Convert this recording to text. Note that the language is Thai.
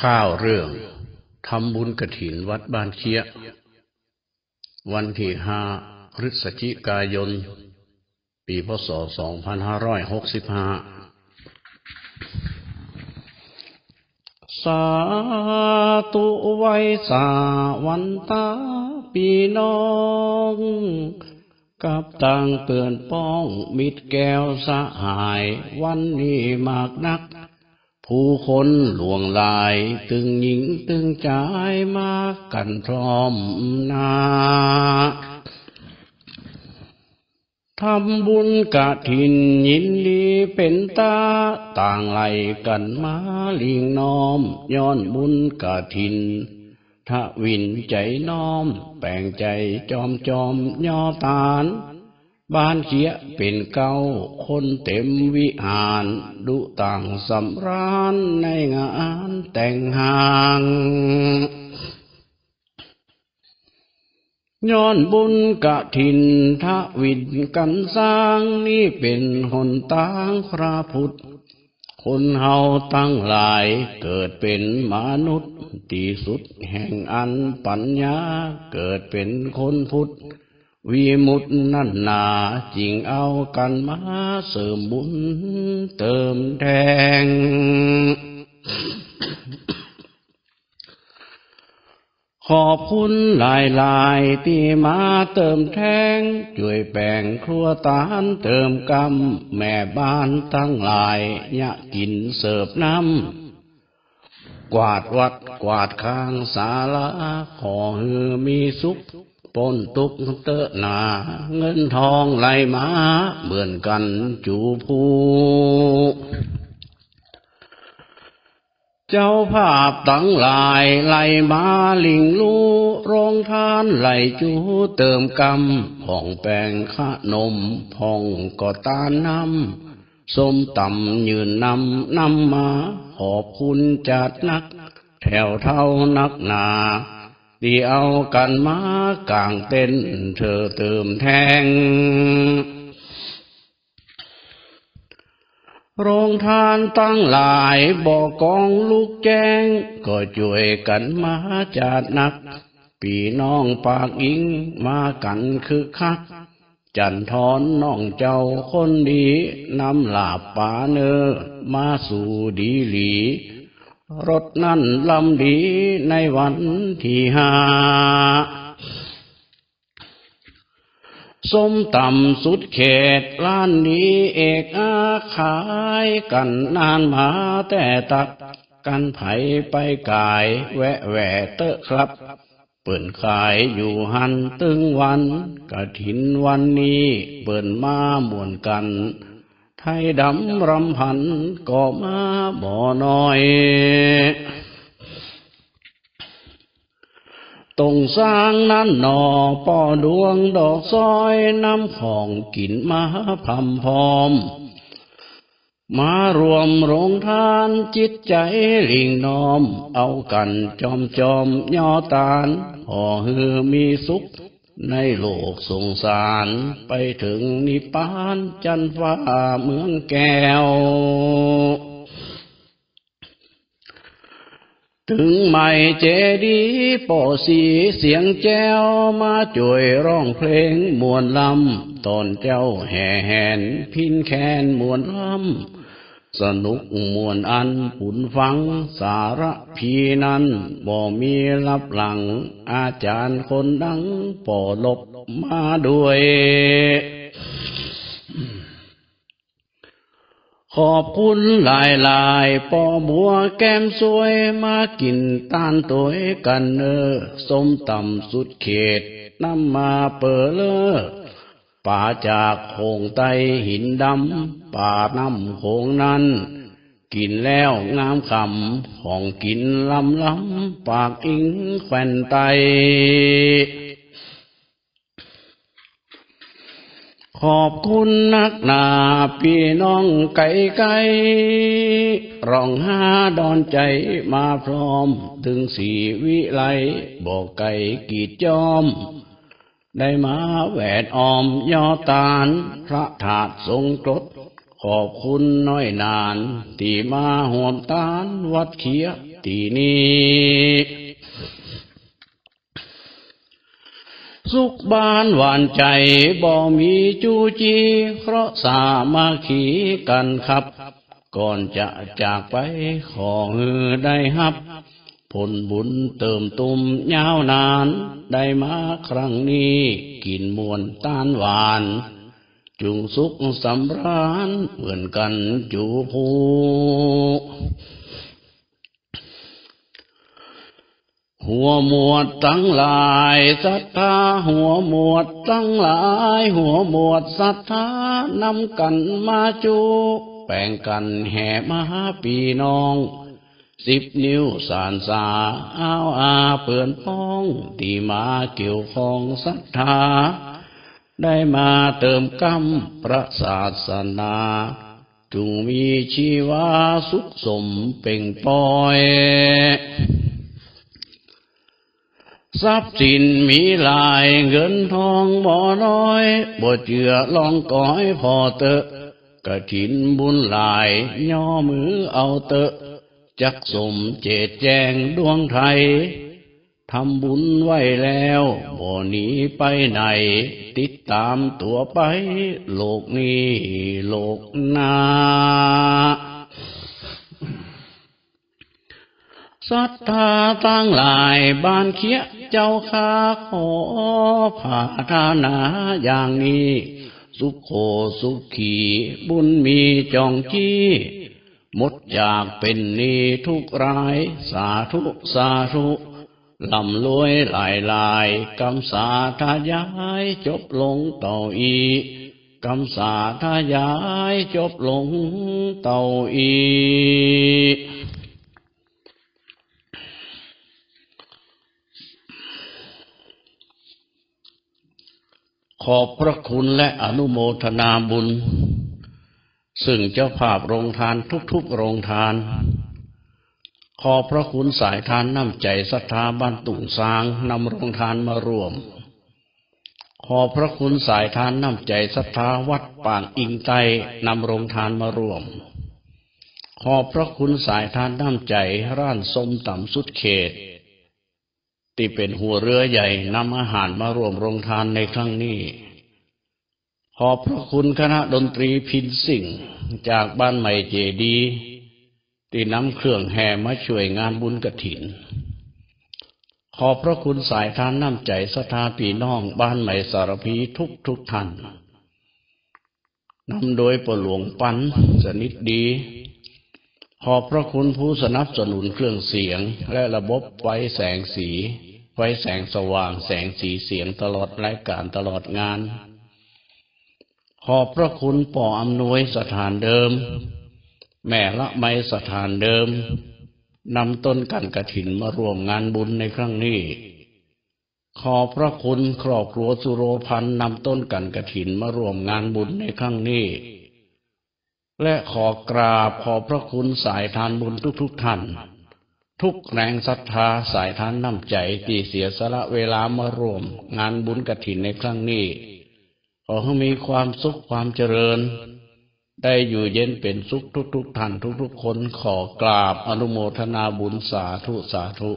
ข้าวเรื่องทำบุญกระถินวัดบ้านเคียวันที่ห้าพฤศจิกายน ปีพศ 2565 สาตุไวสาวันตาปีน้อง กับต่างเปื่อนป้องมิดแก้วสหาย วันนี้มากนัก ผู้คนหลวงลาย ตึงหญิงตึงใจมากันพร้อมนาทำบุญกะถินยินดีเป็นตา ต่างไหลกันมาลิงน้อม ย้อนบุญกะถินทวินใจน้อม แปลงใจจอมจอมย่อตาน บ้านเขียเป็นเก้าคนเต็มวิหาร ดุต่างสำราญในงานแต่งหางย้อนบุญกะถินทะวินกันสร้างนี่เป็นหนตางพระพุทธ คนเฮาตั้งหลายเกิดเป็นมนุษย์ ที่สุดแห่งอันปัญญาเกิดเป็นคนพุทธ วีมุตนั่นนาจริงเอากันมาเสริมบุญเติมแทงขอบคุณหลายลายๆที่มาเติมแทงช่วยแบ่งครัวตานเติมกำแม่บ้านทั้งหลายยะกินเสิร์ฟน้ำกวาดวัดกวาดข้างศาลาขอเฮือมีสุข ปนตุกเตอะนา เงินทองไหลมาเหมือนกันจูผู้เจ้าภาพตั้งหลายไหลมาลิงลู่โรงทานไหลจูเติมกำผ่องแปงขนมผ่องก็ตานน้ำส้มต่ำยืนนำนำมา ขอบคุณจัดนัก แถวเท่านักหนา ที่เอากันมากลางเต้นเธอเติมแทงโรงทานตั้งหลายบอกกองลูกแจ้ง ก็ช่วยกันมาจัดนัก ปีน้องปากอิงมากันคือคัก จันทอนน้องเจ้าคนดีนำลาบป่าเนอมาสู่ดีหลี รถนั่นลำดีในวันที่ห้าส้มตำสุดเขตร้านนี้เอกอาขายกันนานมาแต่ตักกันไผไปกายแวะแหวะเตอะครับ เปิ่นขายอยู่หันตึงวันกะถินวันนี้เปิ่นมาหมวนกัน ไทยดำรำพันก็มาบ่อน้อยตรงสร้างนั้นหนอป่อดวงดอกซอยน้ำของกินมาพำพร้อม มารวมโรงทานจิตใจลิงน้อม เอากันจอมจอมย่อตานพอฮือมีสุข ในโลกสงสารไปถึงนิพพานจันฟ้าเมืองแก้ว ถึงไม่เจดีย์ป่อสีเสียงแจ้วมาจ่วยร้องเพลงมวนลำตอนเจ้าแห่แหนพินแคนมวนลำ สนุกมวนอันปุ่นฟังสารพีนั้นบ่มีรับหลัง อาจารย์คนดังป่อลบมาด้วย ขอบคุณหลายหลายๆปอบัวแก้มสวยมากินต้านตัวกันเนอสมต่ำสุดเขตนำมาเปิดเลอ ป่าจากโขงไตหินดำ ป่าน้ำโขงนั้น กินแล้วงามคำของกินลำลำปากอิงแขวนไต ขอบคุณนักหนาพี่น้องไก่ไก่ร้องหาดอนใจมาพร้อม ถึงสีวิไลบอกไก่กีดจอม ได้มาแหวดออมยอตานพระถาดทรงกรดขอบคุณน้อยนาน ที่มาห่วมตานวัดเขียตีนี้สุขบานหวานใจบ่มีจูจีเพราะสามาขีกันครับ ก่อนจะจากไปขอฮือได้ฮับ ผลบุญเติมตุมยาวนาน ได้มาครั้งนี้กินมวนต้านหวาน จุงสุขสำราญเหมือนกันจูผูหัวหมวดตั้งหลายศรัทธาหัวหมวดตั้งหลาย หัวหมวดศรัทธานำกันมาจูแป่งกันแห่มาหาปีน้อง สิบนิ้วสานสาอ้าวอาเปื่อนพ้องที่มาเกี่ยวของศรัทธา ได้มาเติมกำพระศาสนาจุงมีชีวาสุขสมเป่งปอย ทรัพย์สินมีหลายเงินทองบ่น้อยบ่เจือลองก้อยพอเตอะกระถินบุญหลายย่อมือเอาเตอะ จักสมเจตแจงดวงไทยทำบุญไว้แล้วบ่หนีไปไหน ติดตามตัวไป โลกนี้โลกนาศรัทธาตั้งหลายบ้านเคียเจ้าข้าขอผ่าทานาอย่างนี้ สุขโขสุขีบุญมีจองจี้ หมดอยากเป็นนีทุกราย สาธุสาธุลำรวยหลายหลายกำสาทายายจบลงต่ออีกำสาทายายจบลงเต่าอีขอบพระคุณและอนุโมทนาบุญ ซึ่งเจ้าภาพโรงทานทุกๆโรงทาน ขอพระคุณสายทานน้ำใจศรัทธาบ้านตุ่งซางนำโรงทานมารวม ขอพระคุณสายทานน้ำใจศรัทธาวัดป่างอิงไตนำโรงทานมารวม ขอพระคุณสายทานน้ำใจร้านสมต่ำสุดเขตที่เป็นหัวเรือใหญ่นำอาหารมารวมโรงทานในครั้งนี้ ขอบพระคุณคณะดนตรีพินสิ่งจากบ้านใหม่เจดีย์ที่นำเครื่องแห่มาช่วยงานบุญกระถิน ขอบพระคุณสายทานน้ำใจสถาพี่น้องบ้านใหม่สารพีทุกทุกท่านนำโดยประหลวงปันสนิทดี ขอบพระคุณผู้สนับสนุนเครื่องเสียงและระบบไฟแสงสี ไฟแสงสว่างแสงสีเสียงตลอดรายการตลอดงาน ขอบพระคุณป่ออำนวยสถานเดิม แม่ละไมสถานเดิมนำต้นกันกระถินมาร่วมงานบุญในครั้งนี้ ขอบพระคุณครอบครัวสุโรพันธ์นำต้นกันกระถินมาร่วมงานบุญในครั้งนี้ และขอกราบขอบพระคุณสายทานบุญทุกๆทท่าน ทุกแรงศรัทธาสายทานน้ำใจที่เสียสละเวลามาร่วมงานบุญกระถินในครั้งนี้ ขอให้มีความสุขความเจริญ ได้อยู่เย็นเป็นสุขทุกๆท่านทุกๆคนขอกราบอนุโมทนาบุญสาธุสาธุ